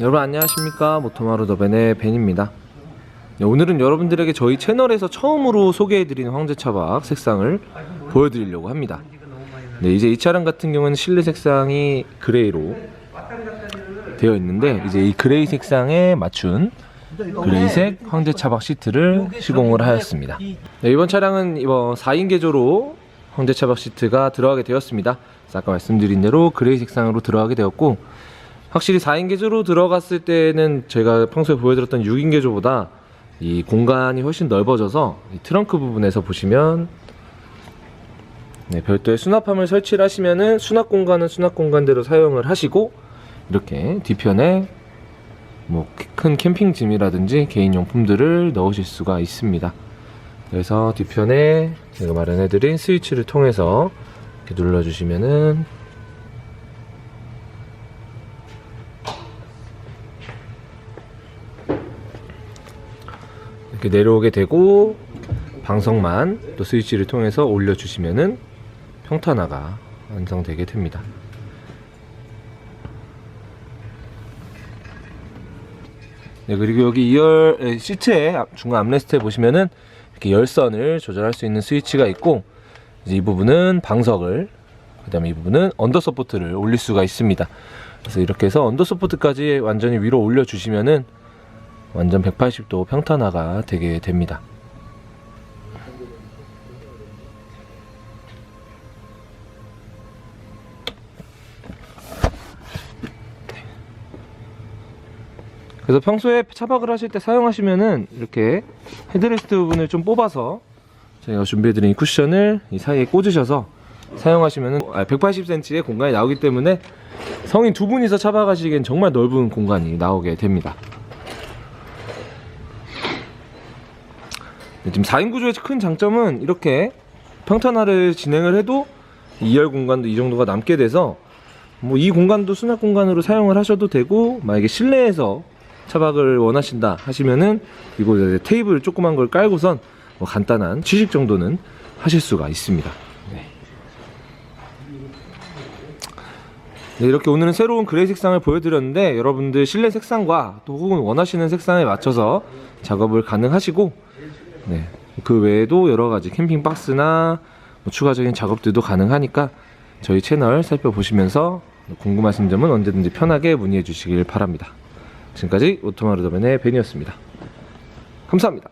여러분 안녕하십니까? 모토마루 더벤의 벤입니다. 네, 오늘은 여러분들에게 저희 채널에서 처음으로 소개해드리는 황제차박 색상을 보여드리려고 합니다. 네, 이제 이 차량 같은 경우는 실내 색상이 그레이로 되어 있는데 이제 이 그레이 색상에 맞춘 그레이색 황제 차박 시트를 시공을 하였습니다. 네, 이번 차량은 이번 4인 개조로 황제 차박 시트가 들어가게 되었습니다. 아까 말씀드린 대로 그레이 색상으로 들어가게 되었고 확실히 4인 개조로 들어갔을 때는 제가 평소에 보여드렸던 6인 개조보다 이 공간이 훨씬 넓어져서 이 트렁크 부분에서 보시면 네, 별도의 수납함을 설치를 하시면은 수납 공간은 수납 공간대로 사용을 하시고 이렇게 뒤편에 뭐 큰 캠핑 짐이라든지 개인 용품들을 넣으실 수가 있습니다. 그래서 뒤편에 제가 마련해드린 스위치를 통해서 이렇게 눌러주시면은 이렇게 내려오게 되고 방석만 또 스위치를 통해서 올려주시면은 평탄화가 완성되게 됩니다. 네, 그리고 여기 2열 에, 시트의 앞- 중간 암레스트에 보시면은 이렇게 열선을 조절할 수 있는 스위치가 있고 이 부분은 방석을 그다음에 이 부분은 언더 서포트를 올릴 수가 있습니다. 그래서 이렇게 해서 언더 서포트까지 완전히 위로 올려 주시면은 완전 180도 평탄화가 되게 됩니다. 그래서 평소에 차박을 하실 때 사용하시면은 이렇게 헤드레스트 부분을 좀 뽑아서 저희가 준비해드린 이 쿠션을 이 사이에 꽂으셔서 사용하시면은 180cm의 공간이 나오기 때문에 성인 두 분이서 차박하시기엔 정말 넓은 공간이 나오게 됩니다. 지금 4인 구조의 큰 장점은 이렇게 평탄화를 진행을 해도 2열 공간도 이 정도가 남게 돼서 뭐 이 공간도 수납 공간으로 사용을 하셔도 되고 만약에 실내에서 차박을 원하신다 하시면은 이곳에 테이블 조그만 걸 깔고선 뭐 간단한 취식 정도는 하실 수가 있습니다. 네. 네, 이렇게 오늘은 새로운 그레이 색상을 보여드렸는데 여러분들 실내 색상과 또 혹은 원하시는 색상에 맞춰서 작업을 가능하시고 네, 그 외에도 여러 가지 캠핑 박스나 뭐 추가적인 작업들도 가능하니까 저희 채널 살펴보시면서 궁금하신 점은 언제든지 편하게 문의해 주시길 바랍니다. 지금까지 오토마르더맨의 벤이었습니다. 감사합니다.